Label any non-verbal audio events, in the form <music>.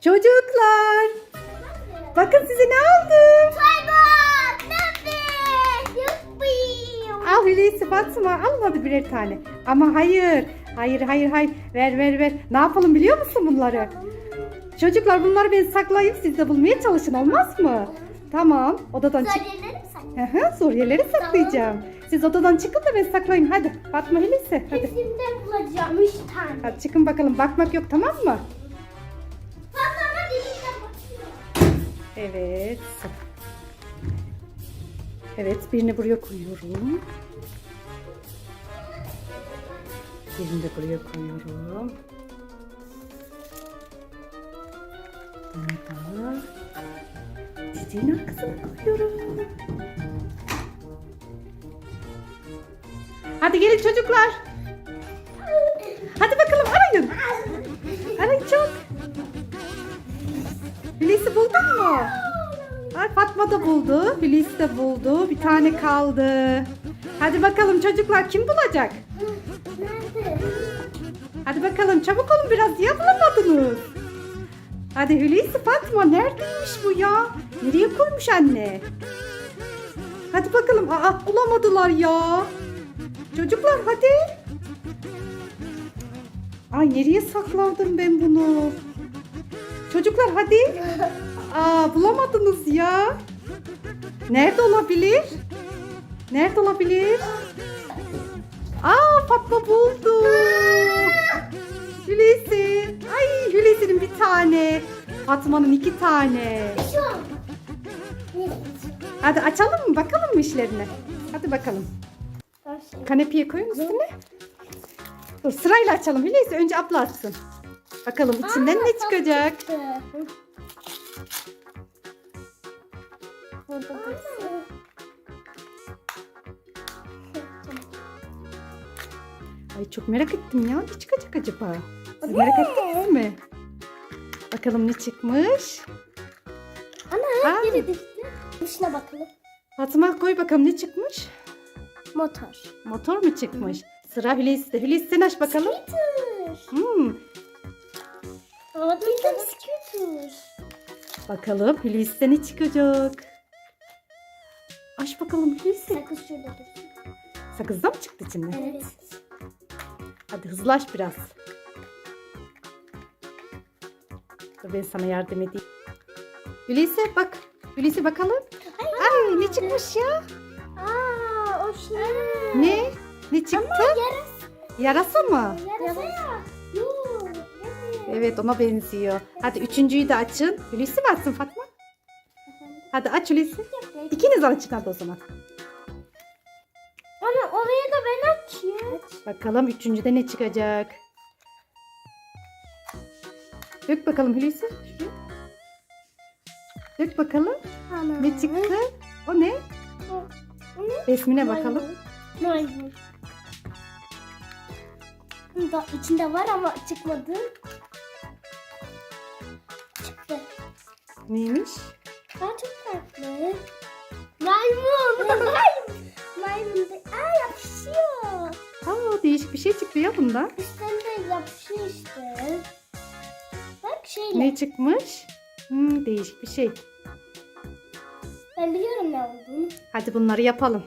Çocuklar. Bakın size ne aldım. Al Hulusi Fatma alın hadi birer tane. Ama hayır. Hayır hayır hayır. Ver ver ver. Ne yapalım biliyor musun bunları? Çocuklar bunları ben saklayayım siz de bulmaya çalışın olmaz mı? Tamam odadan çık. Hı hı, Suriyelileri saklayacağım. Siz odadan çıkın da ben saklayayım hadi. Fatma Hulusi hadi. Hepsinden bulacağım üç tane. Hadi çıkın bakalım bakmak yok tamam mı? Evet. Evet birini buraya koyuyorum. Birini de buraya koyuyorum. Bunu da dediğin arkasına koyuyorum. Hadi gelin çocuklar. Mu? Ay Fatma da buldu. Hulusi de buldu. Bir tane kaldı. Hadi bakalım çocuklar kim bulacak? Nerede? Hadi bakalım çabuk olun biraz ya bulamadınız. Hadi Hulusi Fatma neredeymiş bu ya? Nereye koymuş anne? Hadi bakalım. Aa bulamadılar ya. Çocuklar hadi. Ay nereye sakladım ben bunu? Çocuklar hadi. Aa bulamadınız ya. Nerede olabilir? Nerede olabilir? Aa Fatma buldu. Hulusi. Ay Hulusi'nin bir tane. Fatma'nın iki tane. Hadi açalım mı? Bakalım mı işlerine? Hadi bakalım. Kanepeye koyun üstüne. Dur sırayla açalım Hulusi. Önce abla açsın. Bakalım içinden Aa, ne çıkacak? çıktı. Burada dursun. Ay çok merak ettim ya. Ne çıkacak acaba? Siz merak ettiniz mi? Bakalım ne çıkmış? Ana Aa. biri düştü. Dışına bakalım. Fatma koy bakalım ne çıkmış? Motor. Motor mu çıkmış? Sıra Hulusi'de. Hulusi sen aç bakalım. Scooter. Hmm. Ama bir de scooter. Bakalım Hulusi'de ne çıkacak? Aç bakalım Hulusi. Sakız şurada dursun. Sakızda mı çıktı içinde? Evet. Hadi hızlaş biraz. Dur ben sana yardım edeyim. Hulusi bak. Hulusi bakalım. Ay ne çıkmış ya? Aa o şey. Ne? Ne çıktı? Yarasa. Yarasa mı? Yarasa ya. Yok. Evet. Ona benziyor. Hadi üçüncüyü de açın. Hulusi mi açsın Fatma? Hadi aç Hulusi. İkiniz açın hadi o zaman. Ama oraya da ben açayım. Bakalım üçüncüde ne çıkacak? Dök bakalım Hulusi. Şuraya. Dök bakalım. Ana. Ne çıktı? O ne? O ne? Resmine bakalım. Maymun. Da içinde var ama çıkmadı. Neymiş? Aa çok tatlı. Maymun. <laughs> Maymun. Aa yapışıyor. Aa değişik bir şey çıktı ya bunda. Üstten de yapışıyor işte. Bak şöyle. Ne çıkmış? Hmm, değişik bir şey. Ben biliyorum ne olduğunu. Hadi bunları yapalım.